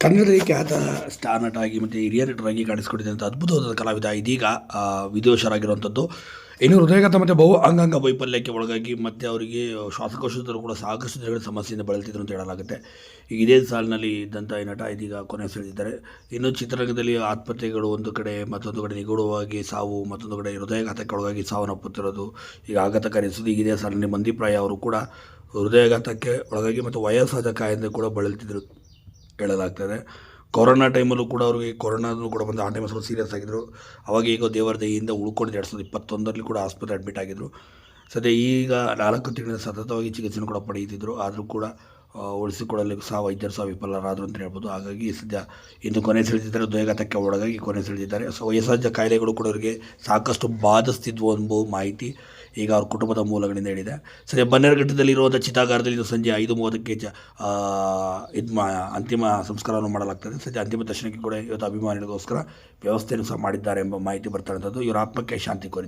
ಕನ್ನಡದಲ್ಲಿ ಖ್ಯಾತ ಸ್ಟಾರ್ ನಟ ಆಗಿ ಮತ್ತು ಹಿರಿಯ ನಟರಾಗಿ ಕಾಣಿಸಿಕೊಂಡಿದ್ದಂಥ ಅದ್ಭುತವಾದ ಕಲಾವಿದ ಇದೀಗ ವಿದೇಶರಾಗಿರುವಂಥದ್ದು ಇನ್ನು ಹೃದಯಘಾತ ಮತ್ತು ಬಹು ಅಂಗಾಂಗ ವೈಫಲ್ಯಕ್ಕೆ ಒಳಗಾಗಿ ಮತ್ತು ಅವರಿಗೆ ಶ್ವಾಸಕೋಶದಲ್ಲೂ ಕೂಡ ಸಾಕಷ್ಟು ದಿನಗಳ ಸಮಸ್ಯೆಯಿಂದ ಬಳಲ್ತಿದ್ರು ಅಂತ ಹೇಳಲಾಗುತ್ತೆ. ಈಗ ಇದೇ ಸಾಲಿನಲ್ಲಿ ಇದ್ದಂಥ ಈ ನಟ ಇದೀಗ ಕೊನೆ ಸೆಳೆದಿದ್ದಾರೆ. ಇನ್ನು ಚಿತ್ರರಂಗದಲ್ಲಿ ಆತ್ಮಹತ್ಯೆಗಳು ಒಂದು ಕಡೆ ಮತ್ತೊಂದು ಕಡೆ ನಿಗೂಢವಾಗಿ ಸಾವು, ಮತ್ತೊಂದು ಕಡೆ ಹೃದಯಘಾತಕ್ಕೆ ಒಳಗಾಗಿ ಸಾವನ್ನಪ್ಪುತ್ತಿರೋದು ಈಗ ಆಘಾತಕಾರಿ ಸುದ್ದಿ ಈಗ ಇದೇ ಸಾಲಿನಲ್ಲಿ ಮಂದಿಪ್ರಾಯ ಅವರು ಕೂಡ ಹೃದಯಘಾತಕ್ಕೆ ಒಳಗಾಗಿ ಮತ್ತು ವಯಸ್ಸಾದ ಕಾಯಿಂದ ಕೂಡ ಬಳಲ್ತಿದ್ರು. ಹೇಳಲಾಗ್ತದೆ ಕೊರೋನಾ ಟೈಮಲ್ಲೂ ಕೂಡ ಅವ್ರಿಗೆ ಕೊರೋನಾದಲ್ಲೂ ಕೂಡ ಬಂದು ಆ ಟೈಮ್ ಸ್ವಲ್ಪ ಸೀರಿಯಸ್ ಆಗಿದ್ದರು ಅವಾಗ ಈಗ ದೇವರ ದಯೆಯಿಂದ ಉಳ್ಕೊಂಡು ಎರಡು ಸಾವಿರದ ಇಪ್ಪತ್ತೊಂದರಲ್ಲಿ ಕೂಡ ಆಸ್ಪತ್ರೆ ಅಡ್ಮಿಟ್ ಆಗಿದ್ದರು ಸದ್ಯ ಈಗ ನಾಲ್ಕು ತಿಂಗಳ ಸತತವಾಗಿ ಚಿಕಿತ್ಸೆಯನ್ನು ಕೂಡ ಪಡೆಯುತ್ತಿದ್ದರು ಆದರೂ ಕೂಡ ಉಳಿಸಿಕೊಡಲು ಸಹ ವೈದ್ಯರು ಸಹ ವಿಫಲರಾದರು ಅಂತ ಹೇಳ್ಬೋದು. ಹಾಗಾಗಿ ಸದ್ಯ ಇಂದು ಕೊನೆ ಸೆಳೆದಿದ್ದಾರೆ. ಹೃದಯಘಾತಕ್ಕೆ ಒಳಗಾಗಿ ಕೊನೆ ಸೆಳೆದಿದ್ದಾರೆ. ಸೊ ವಯಸ್ಸಾದ ಕಾಯಿಲೆಗಳು ಕೂಡ ಅವರಿಗೆ ಸಾಕಷ್ಟು ಬಾಧಿಸ್ತಿದ್ವು ಎಂಬ ಮಾಹಿತಿ ಈಗ ಅವ್ರ ಕುಟುಂಬದ ಮೂಲಗಳಿಂದ ಹೇಳಿದೆ. ಸರಿ ಬನ್ನೇರುಘಟ್ಟದಲ್ಲಿರುವಂಥ ಚಿತಾಗಾರದಲ್ಲಿ ಇದು ಸಂಜೆ ಐದು ಮೂವತ್ತಕ್ಕೆ ಚ ಇದು ಮಾ, ಅಂತಿಮ ಸಂಸ್ಕಾರವನ್ನು ಮಾಡಲಾಗ್ತದೆ. ಸದ್ಯ ಅಂತಿಮ ದರ್ಶನಕ್ಕೆ ಕೂಡ ಇವತ್ತು ಅಭಿಮಾನಿಗಳಿಗೋಸ್ಕರ ವ್ಯವಸ್ಥೆಯನ್ನು ಸಹ ಮಾಡಿದ್ದಾರೆ ಎಂಬ ಮಾಹಿತಿ ಬರ್ತಾ ಇರೋಂಥದ್ದು ಇವರ ಆತ್ಮಕ್ಕೆ ಶಾಂತಿ ಕೋರಿದ್ದಾರೆ